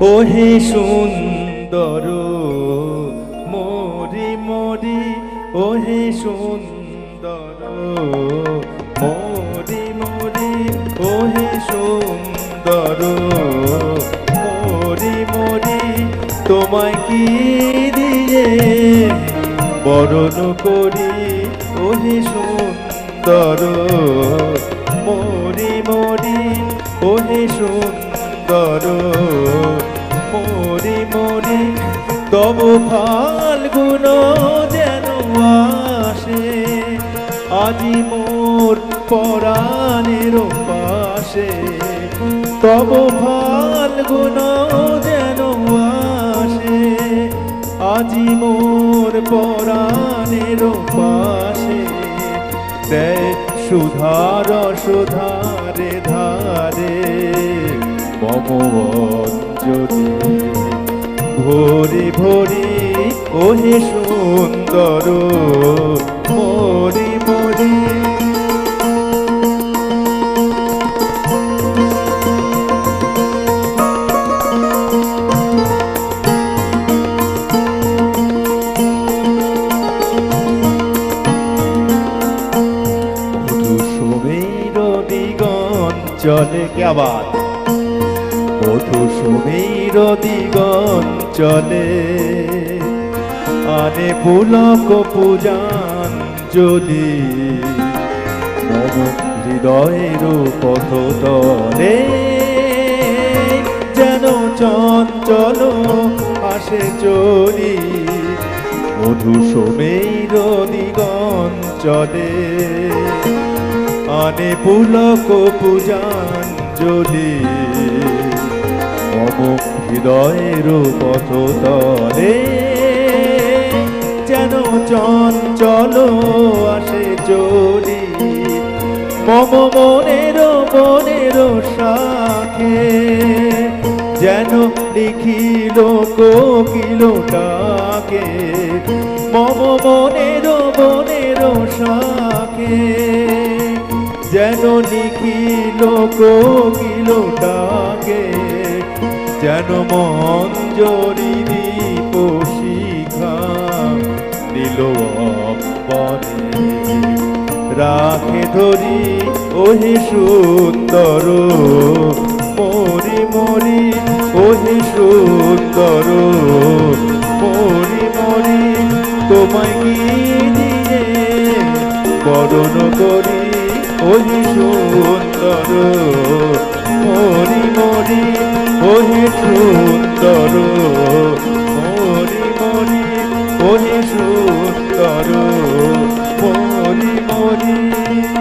ওহে সুন্দর, মরি মরি, ওহে সুন্দর, মরি মরি, ওহে সুন্দর, মরি মরি, তোমায় কি দিয়ে বরণ করি? ওহে সুন্দর, মরি মরি, ওহে সুন্দর মরি মরি তব ফাল্গুন যেন আসে। আজি মোর পরাণের পাশে তব ফাল্গুন যেন আসে। আজি মোর পরাণের পাশে দেয় সুধার সুধারে ধারে মম যদি ভরি ভরি ওহে সুন্দর মরি মরি চলে কে আবার? মধুসুমের দিগন, চলে। আনে পুলক পূজান যদি। মম হৃদয়ের পথ তলে। যেন চঞ্চল আসে চলি। মধুসমের দিগন, চলে। আনে পুলক পূজান যদি। মম হৃদয়ের পথ তলে যেন চঞ্চল আসে চলি মম মনের মনের শাখে যেন লিখিল কোকিল ডাকে। মম মনের মনের শাখে যেন লিখিল কোকিল ডাকে। যেন মঞ্জরি দীপ শিখা নীল অম্বরে। রাখে ধরি ওহে সুন্দর, মরি মরি ওহে সুন্দর, মরি মরি তোমায় কি দিয়ে বরণ করি ওহে সুন্দর, মরি মরি ওহে সুন্দর মরি মরি ওহে সুন্দর মরি মরি।